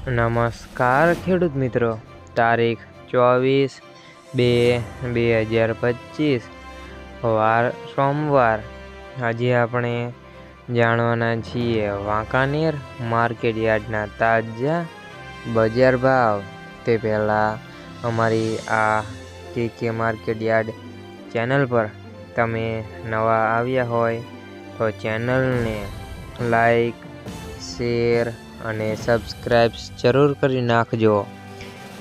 નમસ્કાર ખેડૂત મિત્રો. તારીખ ચોવીસ બે બે હજાર પચીસ. વાર સોમવાર. આજે આપણે જાણવાના છીએ વાંકાનેર માર્કેટ યાર્ડના તાજા બજાર ભાવ. તે પહેલાં અમારી આ કે કે માર્કેટ યાર્ડ ચેનલ પર તમે નવા આવ્યા હોય તો ચેનલને લાઈક, શેર અને સબસ્ક્રાઈબ જરૂર કરી નાખજો.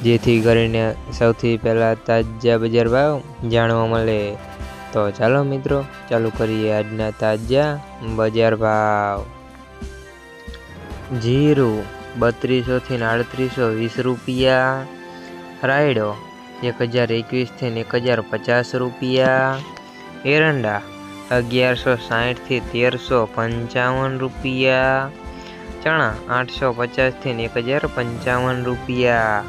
જેથી કરીને સૌથી પહેલાં તાજા બજાર ભાવ જાણવા મળે. તો ચાલો મિત્રો, ચાલુ કરીએ આજના તાજા બજાર ભાવ. જીરું બત્રીસોથી આડત્રીસો વીસ રૂપિયા. રાયડો એક હજાર એકવીસથી એક હજાર પચાસ રૂપિયા. એરંડા અગિયારસો સાહીઠથી તેરસો પંચાવન રૂપિયા. ચણા આઠસો પચાસથી એક હજાર પંચાવન રૂપિયા.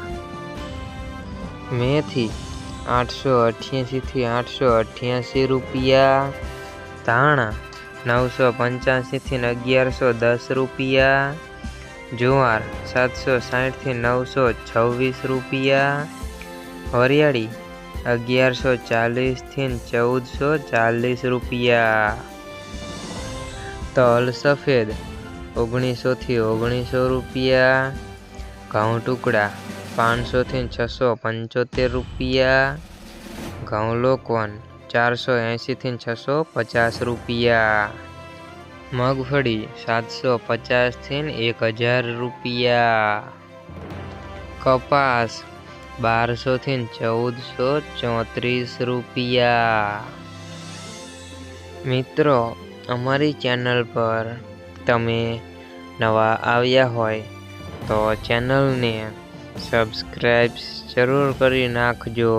મેથી આઠસો અઠ્યાસીથી આઠસો અઠ્યાસી રૂપિયા. ધાણા નવસો પંચ્યાસીથી અગિયારસો દસ રૂપિયા. જુવાર સાતસો સાઠથી નવસો છવ્વીસ રૂપિયા. હરિયાળી અગિયારસો ચાલીસથી ચૌદસો ચાલીસ રૂપિયા. તલ સફેદ ઓગણીસોથી ઓગણીસો રૂપિયા. ઘઉં ટુકડા પાંચસોથી છસો પંચોતેર રૂપિયા. ઘઉં લોકોન ચારસો એંશીથી છસો પચાસ રૂપિયા. મગફળી સાતસો પચાસથી એક હજાર રૂપિયા. કપાસ બારસોથી ચૌદસો ચોત્રીસ રૂપિયા. મિત્રો, અમારી ચેનલ પર તમે નવા આવ્યા હોય તો ચેનલને સબસ્ક્રાઈબ જરૂર કરી નાખજો.